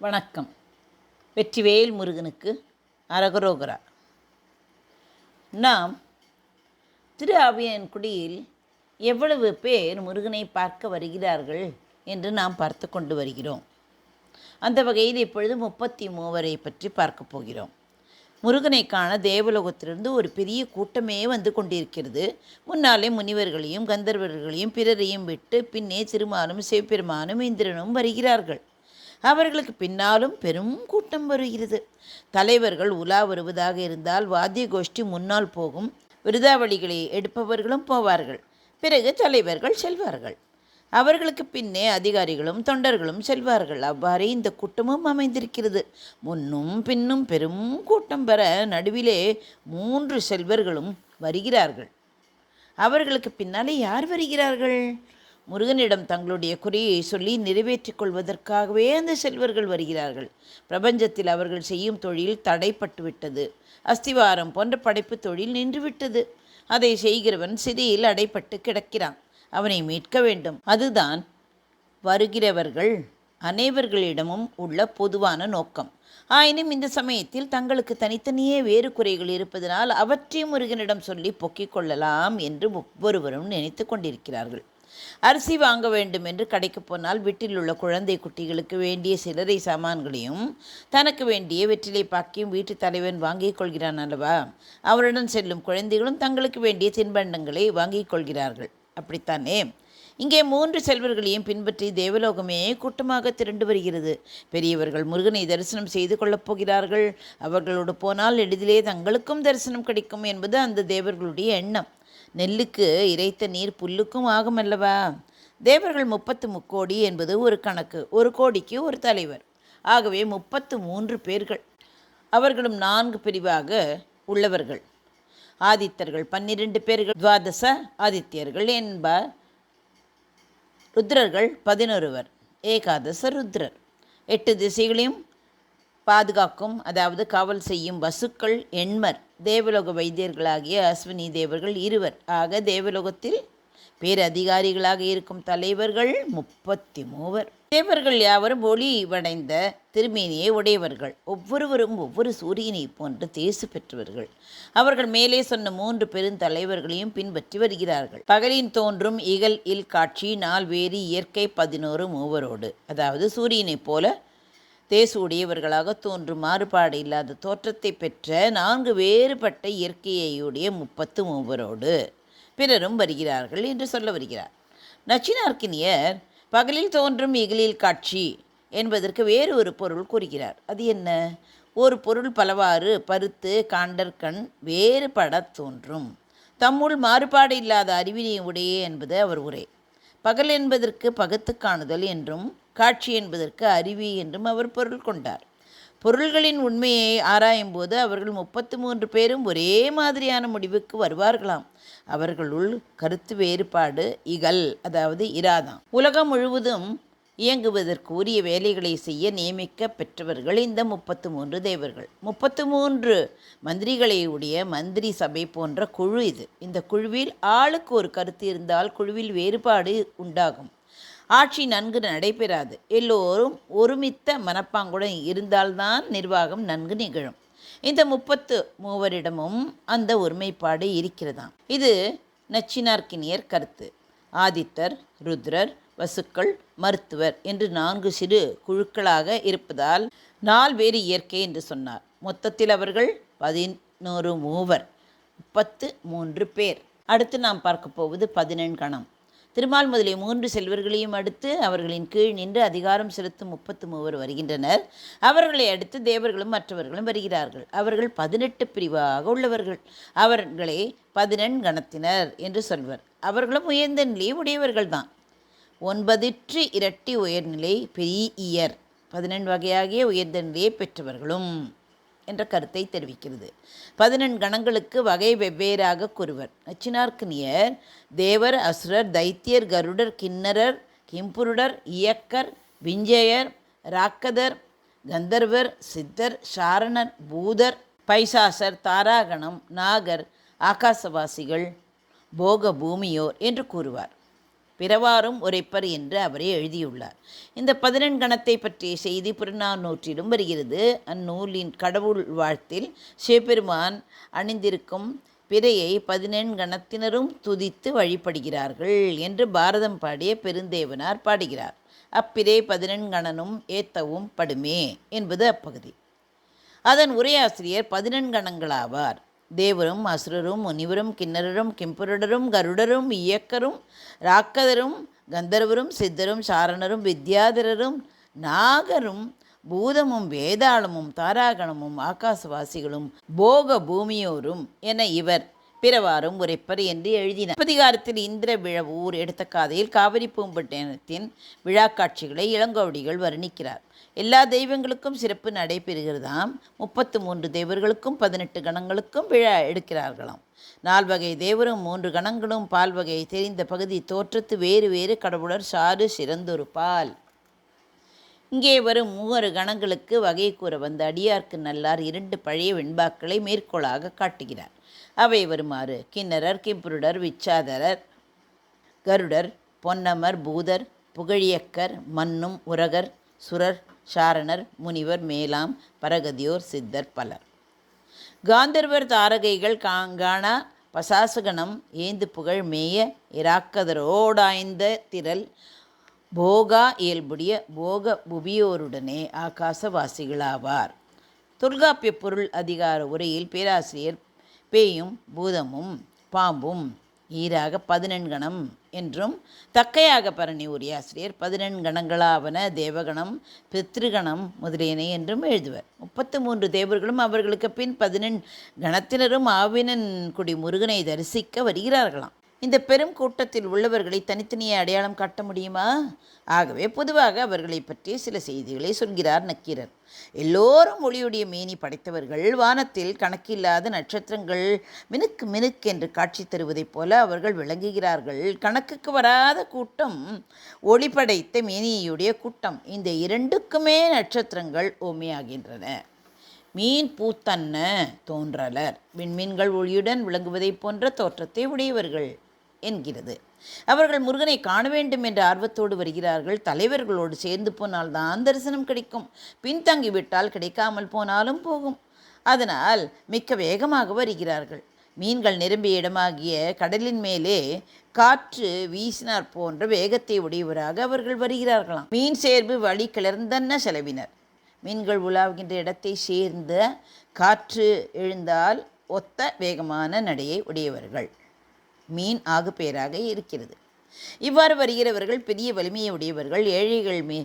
வணக்கம். வெற்றிவேல் முருகனுக்கு அரகரோகரா. நாம் திரு ஆவியன்குடியில் எவ்வளவு பேர் முருகனை பார்க்க வருகிறார்கள் என்று நாம் பார்த்து கொண்டு வருகிறோம். அந்த வகையில் இப்பொழுது முப்பத்தி மூவரை பற்றி பார்க்க போகிறோம். முருகனை காண தேவலோகத்திலிருந்து ஒரு பெரிய கூட்டமே வந்து கொண்டிருக்கிறது. முன்னாலே முனிவர்களையும் கந்தர்வர்களையும் பிறரையும் விட்டு பின்னே திருமாலும் சிவபெருமானும் இந்திரனும் வருகிறார்கள். அவர்களுக்கு பின்னாலும் பெரும் கூட்டம் வருகிறது. தலைவர்கள் உலா வருவதாக இருந்தால் வாத்திய கோஷ்டி முன்னால் போகும். விருதாவளிகளை எடுப்பவர்களும் போவார்கள். பிறகு தலைவர்கள் செல்வார்கள். அவர்களுக்கு பின்னே அதிகாரிகளும் தொண்டர்களும் செல்வார்கள். அவ்வாறே இந்த கூட்டமும் அமைந்திருக்கிறது. முன்னும் பின்னும் பெரும் கூட்டம் பெற நடுவிலே மூன்று செல்வர்களும் வருகிறார்கள். அவர்களுக்கு பின்னாலே யார் வருகிறார்கள்? முருகனிடம் தங்களுடைய குறையை சொல்லி நிறைவேற்றிக் கொள்வதற்காகவே அந்த செல்வர்கள் வருகிறார்கள். பிரபஞ்சத்தில் அவர்கள் செய்யும் தொழில் தடைப்பட்டுவிட்டது. அஸ்திவாரம் போன்ற படைப்பு தொழில் நின்றுவிட்டது. அதை செய்கிறவன் சிறையில் அடைப்பட்டு கிடக்கிறான். அவனை மீட்க வேண்டும். அதுதான் வருகிறவர்கள் அனைவர்களிடமும் உள்ள பொதுவான நோக்கம். ஆயினும் இந்த சமயத்தில் தங்களுக்கு தனித்தனியே வேறு குறைகள் இருப்பதனால் அவற்றையும் முருகனிடம் சொல்லி பொக்கிக் கொள்ளலாம் என்று ஒவ்வொருவரும் நினைத்து கொண்டிருக்கிறார்கள். அரிசி வாங்க வேண்டும் என்று கடைக்கு போனால் வீட்டில் உள்ள குழந்தை குட்டிகளுக்கு வேண்டிய சிலரை சாமான்களையும் தனக்கு வேண்டிய வெற்றிலை பாக்கியும் வீட்டு தலைவன் வாங்கிக் கொள்கிறான் அல்லவா? அவருடன் செல்லும் குழந்தைகளும் தங்களுக்கு வேண்டிய தின்பண்டங்களை வாங்கிக் கொள்கிறார்கள். அப்படித்தானே? இங்கே மூன்று செல்வர்களையும் பின்பற்றி தேவலோகமே கூட்டமாக திரண்டு வருகிறது. பெரியவர்கள் முருகனை தரிசனம் செய்து கொள்ளப் போகிறார்கள். அவர்களோடு போனால் எளிதிலே தங்களுக்கும் தரிசனம் கிடைக்கும் என்பது அந்த தேவர்களுடைய எண்ணம். நெல்லுக்கு இறைத்த நீர் புல்லுக்கும் ஆகும் அல்லவா தேவர்கள் முப்பத்து முக்கோடி என்பது ஒரு கணக்கு ஒரு கோடிக்கு ஒரு தலைவர். ஆகவே முப்பத்து மூன்று பேர்கள். அவர்களும் நான்கு பிரிவாக உள்ளவர்கள். ஆதித்தர்கள் பன்னிரண்டு பேர்கள். துவாதச ஆதித்யர்கள் என்பார். ருத்ரர்கள் பதினொருவர். ஏகாதச ருத்ரர். எட்டு திசைகளையும் பாதுகாக்கும் அதாவது காவல் செய்யும் வசுக்கள் எண்மர் தேவலோக வைத்தியர்களாகிய அஸ்வினி தேவர்கள் இருவர். ஆக தேவலோகத்தில் பேரதிகாரிகளாக இருக்கும் தலைவர்கள் முப்பத்தி மூவர் தேவர்கள் யாவரும் ஒளி வடைந்த திருமேனியை உடையவர்கள். ஒவ்வொருவரும் ஒவ்வொரு சூரியனை போன்று தேசு பெற்றவர்கள். அவர்கள் மேலே சொன்ன மூன்று பெருந்தலைவர்களையும் பின்பற்றி வருகிறார்கள். பகலின் தோன்றும் இகல் இல் காட்சி நால்வேறு இயற்கை பதினோரு மூவரோடு. அதாவது சூரியனைப் போல தேசு உடையவர்களாக தோன்றும் மாறுபாடு இல்லாத தோற்றத்தை பெற்ற நான்கு வேறுபட்ட இயற்கையுடைய முப்பத்து மூவரோடு பிறரும் வருகிறார்கள் என்று சொல்ல வருகிறார். நச்சினார்க்கினியர் பகலில் தோன்றும் இகலில் காட்சி என்பதற்கு வேறு ஒரு பொருள் கூறுகிறார். அது என்ன? ஒரு பொருள் பலவாறு பருத்து காண்டற்கண் வேறுபட தோன்றும். தம்முள் மாறுபாடு இல்லாத அறிவினை உடையே என்பது அவர் உரை. பகல் என்பதற்கு பகுத்து காணுதல் என்றும் காட்சி என்பதற்கு அறிவி என்றும் அவர் பொருள் கொண்டார். பொருள்களின் உண்மையை ஆராயும்போது அவர்கள் முப்பத்து மூன்று பேரும் ஒரே மாதிரியான முடிவுக்கு வருவார்களாம். அவர்களுள் கருத்து வேறுபாடு இகல் அதாவது இராதாம். உலகம் முழுவதும் இயங்குவதற்கு உரிய வேலைகளை செய்ய நியமிக்க பெற்றவர்கள் இந்த முப்பத்து மூன்று தேவர்கள். முப்பத்து மூன்று மந்திரிகளை உடைய மந்திரி சபை போன்ற குழு இது. இந்த குழுவில் ஆளுக்கு ஒரு கருத்து இருந்தால் குழுவில் வேறுபாடு உண்டாகும். ஆட்சி நன்கு நடைபெறாது. எல்லோரும் ஒருமித்த மனப்பாங்குடன் இருந்தால்தான் நிர்வாகம் நன்கு நிகழும். இந்த முப்பத்து மூவரிடமும் அந்த ஒருமைப்பாடு இருக்கிறதாம். இது நச்சினார்க்கினியர் கருத்து. ஆதித்தர் ருத்ரர் வசுக்கள் மருத்துவர் என்று நான்கு சிறு குழுக்களாக இருப்பதால் நால்வேறு இயற்கை என்று சொன்னார். மொத்தத்தில் அவர்கள் பதினோரு மூவர் முப்பத்து மூன்று பேர். அடுத்து நாம் பார்க்க போவது பதினெண்கணம் திருமால் முதலிய மூன்று செல்வர்களையும் அடுத்து அவர்களின் கீழ் நின்று அதிகாரம் செலுத்தும் முப்பத்து மூவர் வருகின்றனர். அவர்களை அடுத்து தேவர்களும் மற்றவர்களும் வருகிறார்கள். அவர்கள் பதினெட்டு பிரிவாக உள்ளவர்கள். அவர்களை பதினெண் கணத்தினர் என்று சொல்வர். அவர்களும் உயர்ந்த நிலையை உடையவர்கள்தான். ஒன்பதிற்று இரட்டி உயர்நிலை பெரியர் பதினெண் வகையாகிய உயர்ந்த நிலையை பெற்றவர்களும். என்ற கருத்தை தெரிவிக்கிறது. பதினெண் கணங்களுக்கு வகை வெவ்வேறாக கூறுவர். நச்சினார்க்கினியர் தேவர் அசுரர் தைத்தியர் கருடர் கிண்ணரர் கிம்புருடர் இயக்கர் விஞ்சயர் ராக்கதர் கந்தர்வர் சித்தர் சாரணர் பூதர் பைசாசர் தாராகணம் நாகர் ஆகாசவாசிகள் போக பூமியோர் என்று கூறுவார். பிறவாரும் உரைப்பர் என்று அவரே எழுதியுள்ளார். இந்த பதினெண்கணத்தை பற்றிய செய்தி புறநானூற்றிலும் வருகிறது. அந்நூலின் கடவுள் வாழ்த்தில் சிவபெருமான் அணிந்திருக்கும் பிறையை பதினெண்கணத்தினரும் துதித்து வழிபடுகிறார்கள் என்று பாரதம் பாடிய பெருந்தேவனார் பாடுகிறார். அப்பிரை பதினெண்கணனும் ஏத்தவும் படுமே என்பது அப்பகுதி. அதன் உரையாசிரியர் பதினெண்கணங்களாவார் தேவரும் அசுரரும் முனிவரும் கிண்ணரரும் கிம்புருடரும் கருடரும் இயக்கரும் ராக்கதரும் கந்தர்வரும் சித்தரும் சாரணரும் வித்யாதரரும் நாகரும் பூதமும் வேதாளமும் தாராகணமும் ஆகாசவாசிகளும் போக பூமியோரும் என இவர். பிறவாரும் உரைப்பர் என்று எழுதினார். அதிகாரத்தில் இந்திர விழவூர் எடுத்த காதையில் காவிரி பூம்பட்டினத்தின் விழாக்காட்சிகளை இளங்கோவடிகள் வர்ணிக்கிறார். எல்லா தெய்வங்களுக்கும் சிறப்பு நடைபெறுகிறதாம். முப்பத்து மூன்று தேவர்களுக்கும் பதினெட்டு கணங்களுக்கும் விழா எடுக்கிறார்களாம். நால்வகை தேவரும் மூன்று கணங்களும் பால் வகை தெரிந்த பகுதி தோற்றத்து வேறு வேறு கடவுளர் சாறு சிறந்தொரு பால். இங்கே வரும் மூவரு கணங்களுக்கு வகை கூற வந்த அடியார்க்கு நல்லார் இரண்டு பழைய வெண்பாக்களை மேற்கோளாக காட்டுகிறார். அவை வருமாறு கிண்ணரர் கிம்புருடர் விச்சாதரர் கருடர் பொன்னமர் பூதர் புகழியக்கர் மன்னும் உரகர் சுரர் சாரணர் முனிவர் மேலாம் பரகதியோர் சித்தர் பலர். காந்தர்வர் தாரகைகள் காங்கானா பசாசுகணம் ஏந்து புகழ் மேய இராக்கதரோடாய்ந்த திரள் போகா இயல்புடைய போக புபியோருடனே ஆகாசவாசிகளாவார். தொல்காப்பிய பொருள் அதிகார உரையில் பேராசிரியர் பேயும் பூதமும் பாம்பும் ஈராக பதினெண்கணம் என்றும் தக்கையாக பரணி உரியாசிரியர் பதினெண்கணங்களாவன தேவகணம் பித்ருகணம் முதலியன என்றும் எழுதுவர். முப்பத்து மூன்று தேவர்களும் அவர்களுக்கு பின் பதினெண் கணத்தினரும் ஆவினன் குடி முருகனை தரிசிக்க வருகிறார்களாம். இந்த பெரும் கூட்டத்தில் உள்ளவர்களை தனித்தனியே அடையாளம் காட்ட முடியுமா? ஆகவே பொதுவாக அவர்களை பற்றி சில செய்திகளை சொல்கிறார் நக்கீரர். எல்லோரும் ஒளியுடைய மேனி படைத்தவர்கள். வானத்தில் கணக்கில்லாத நட்சத்திரங்கள் மினுக்கு மினுக்கு என்று காட்சி தருவதைப் போல அவர்கள் விளங்குகிறார்கள். கணக்குக்கு வராத கூட்டம் ஒளி படைத்த மேனியுடைய கூட்டம். இந்த இரண்டுக்குமே நட்சத்திரங்கள் ஓமையாகின்றன மீன் பூத்தன்ன தோன்றலர். விண்மீன்கள் ஒளியுடன் விளங்குவதைப் போன்ற தோற்றத்தை உடையவர்கள். என்கிறது. அவர்கள் முருகனை காண வேண்டும் என்ற ஆர்வத்தோடு வருகிறார்கள். தலைவர்களோடு சேர்ந்து போனால் தான் தரிசனம் கிடைக்கும். பின்தங்கிவிட்டால் கிடைக்காமல் போனாலும் போகும். அதனால் மிக்க வேகமாக வருகிறார்கள். மீன்கள் நிரம்பிய இடமாகிய கடலின் மேலே காற்று வீசினார் போன்ற வேகத்தை உடையவராக அவர்கள் வருகிறார்களாம். மீன் சேர்வு வழி கிளர்ந்தன்ன செலவினர். மீன்கள் உலாவுகின்ற இடத்தை சேர்ந்த காற்று எழுந்தால் ஒத்த வேகமான நடையை உடையவர்கள். மீன் ஆகுபேராக இருக்கிறது. இவ்வாறு வருகிறவர்கள் பெரிய வலிமையை உடையவர்கள் ஏழைகள் மெ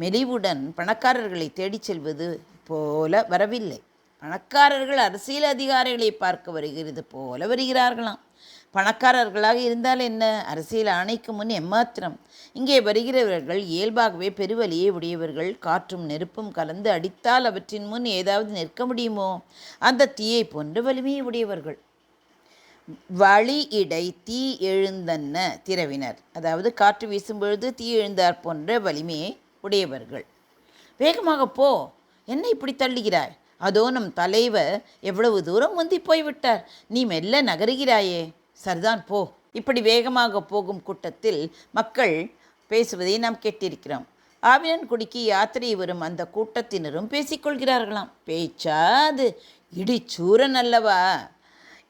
மெலிவுடன் பணக்காரர்களை தேடிச் செல்வது போல வரவில்லை. பணக்காரர்கள் அரசியல் அதிகாரிகளை பார்க்க வருகிறது போல வருகிறார்களாம். பணக்காரர்களாக இருந்தால் என்ன? அரசியல் ஆணைக்கு முன் எம்மாத்திரம். இங்கே வருகிறவர்கள் இயல்பாகவே பெருவலியை உடையவர்கள். காற்றும் நெருப்பும் கலந்து அடித்தால் அவற்றின் முன் ஏதாவது நிற்க முடியுமோ? அந்த தீயை போன்ற வலிமையை உடையவர்கள் வழியிடை தீ எழுந்தன்ன திரவினர். அதாவது காற்று வீசும் பொழுது தீ எழுந்தார் போன்ற வலிமையை உடையவர்கள். வேகமாக போ என்ன இப்படி தள்ளுகிறாய்? அதோ நம் தலைவர் எவ்வளவு தூரம் முந்தி போய்விட்டார். நீ மெல்ல நகருகிறாயே. சரிதான் போ. இப்படி வேகமாக போகும் கூட்டத்தில் மக்கள் பேசுவதை நாம் கேட்டிருக்கிறோம். ஆவினன்குடிக்கு யாத்திரை வரும் அந்த கூட்டத்தினரும் பேசிக்கொள்கிறார்களாம் பேச்சா அது இடிச்சூரன் அல்லவா?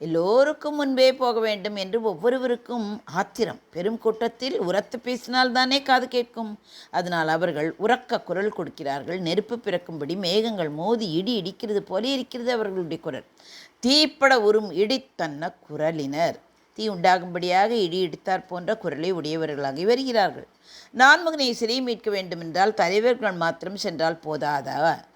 எல்லோருக்கும் முன்பே போக வேண்டும் என்று ஒவ்வொருவருக்கும் ஆத்திரம். பெரும் கூட்டத்தில் உரத்து பேசினால்தானே காது கேட்கும். அதனால் அவர்கள் உறக்க குரல் கொடுக்கிறார்கள். நெருப்பு பிறக்கும்படி மேகங்கள் மோதி இடி இடிக்கிறது போல இருக்கிறது அவர்களுடைய குரல். தீப்பட உறும் இடித்தன்ன குரலினர். தீ உண்டாகும்படியாக இடி இடித்தார் போன்ற குரலை உடையவர்களாகி வருகிறார்கள். நான்முகனை சிறை மீட்க வேண்டுமென்றால் தலைவர்கள் மாத்திரம் சென்றால் போதாதா?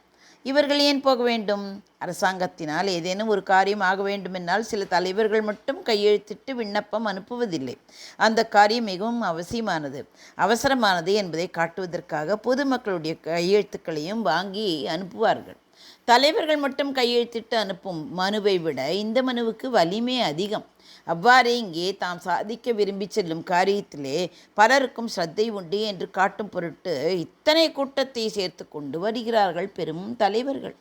இவர்கள் ஏன் போக வேண்டும்? அரசாங்கத்தினால் ஏதேனும் ஒரு காரியம் ஆக வேண்டுமென்றால் சில தலைவர்கள் மட்டும் கையெழுத்திட்டு விண்ணப்பம் அனுப்புவதில்லை. அந்த காரியம் மிகவும் அவசியமானது. அவசரமானது என்பதை காட்டுவதற்காக பொதுமக்களுடைய கையெழுத்துக்களையும் வாங்கி அனுப்புவார்கள். தலைவர்கள் மட்டும் கையெழுத்திட்டு அனுப்பும் மனுவை விட இந்த மனுவுக்கு வலிமை அதிகம். அவ்வாறே இங்கே தாம் சாதிக்க விரும்பி செல்லும் காரியத்திலே பலருக்கும் ஸ்ரத்தை உண்டு என்று காட்டும் பொருட்டு இத்தனை கூட்டத்தை சேர்த்து கொண்டு வருகிறார்கள் பெரும் தலைவர்கள்.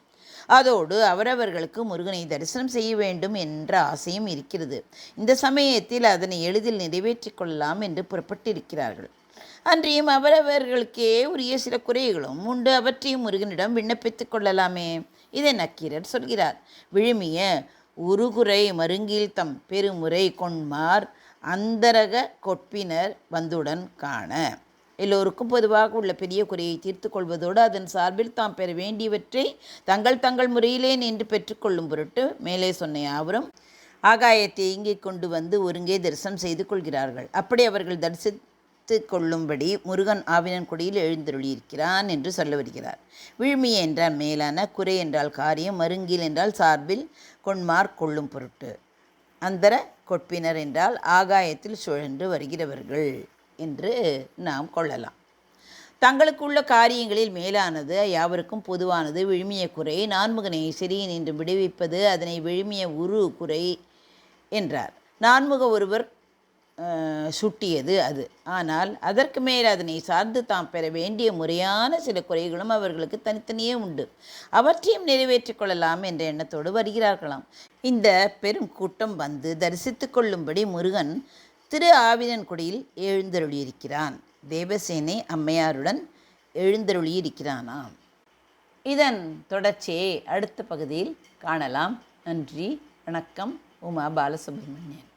அதோடு அவரவர்களுக்கு முருகனை தரிசனம் செய்ய வேண்டும் என்ற ஆசையும் இருக்கிறது. இந்த சமயத்தில் அதனை எளிதில் நிறைவேற்றிக் கொள்ளலாம் என்று புறப்பட்டிருக்கிறார்கள். அன்றியும் அவரவர்களுக்கே உரிய சில குறைகளும் உண்டு. அவற்றையும் முருகனிடம் விண்ணப்பித்துக் கொள்ளலாமே. இதை நக்கீரர் சொல்கிறார். விழுமிய உருகுறை மருங்கில் தம் பெருமுறை கொண்மார் அந்தரக கொட்பினர் வந்துடன் காண. எல்லோருக்கும் பொதுவாக உள்ள பெரிய குறையை தீர்த்து கொள்வதோடு அதன் சார்பில் தாம் பெற வேண்டியவற்றை தங்கள் தங்கள் முறையிலே நின்று பெற்றுக்கொள்ளும் பொருட்டு மேலே சொன்ன யாவரும் ஆகாயத்தை இங்கே கொண்டு வந்து ஒருங்கே தரிசனம் செய்து கொள்கிறார்கள். அப்படி அவர்கள் தரிசித்து கொள்ளும்படி முருகன் ஆவினன்குடியில் எழுந்தருளியிருக்கிறான் என்று சொல்ல வருகிறார். விழுமிய என்றால் மேலான குறை என்றால் காரியம் மருங்கில் என்றால் சார்பில் கொண்மார் கொள்ளும் பொருட்டு. அந்தர கொட்பினர் என்றால் ஆகாயத்தில் சுழன்று வருகிறவர்கள் என்று நாம் கொள்ளலாம். தங்களுக்குள்ள காரியங்களில் மேலானது யாவருக்கும் பொதுவானது விழுமிய குறை நான்முகனை சிறியன் என்று விடுவிப்பது அதனை விழுமிய உரு குறை என்றார். நான்முக ஒருவர் சுட்டியது அது. ஆனால் அதற்கு மேல் அதனை சார்ந்து தாம் பெற வேண்டிய முறையான சில குறைகளும் அவர்களுக்கு தனித்தனியே உண்டு. அவற்றையும் நிறைவேற்றிக் கொள்ளலாம் என்ற எண்ணத்தோடு வருகிறார்களாம். இந்த பெரும் கூட்டம் வந்து தரிசித்து கொள்ளும்படி முருகன் திரு ஆவினன்குடியில் எழுந்தருளியிருக்கிறான். தேவசேனை அம்மையாருடன் எழுந்தருளியிருக்கிறானாம். இதன் தொடர்ச்சியை அடுத்த பகுதியில் காணலாம். நன்றி வணக்கம். உமா பாலசுப்ரமணியன்.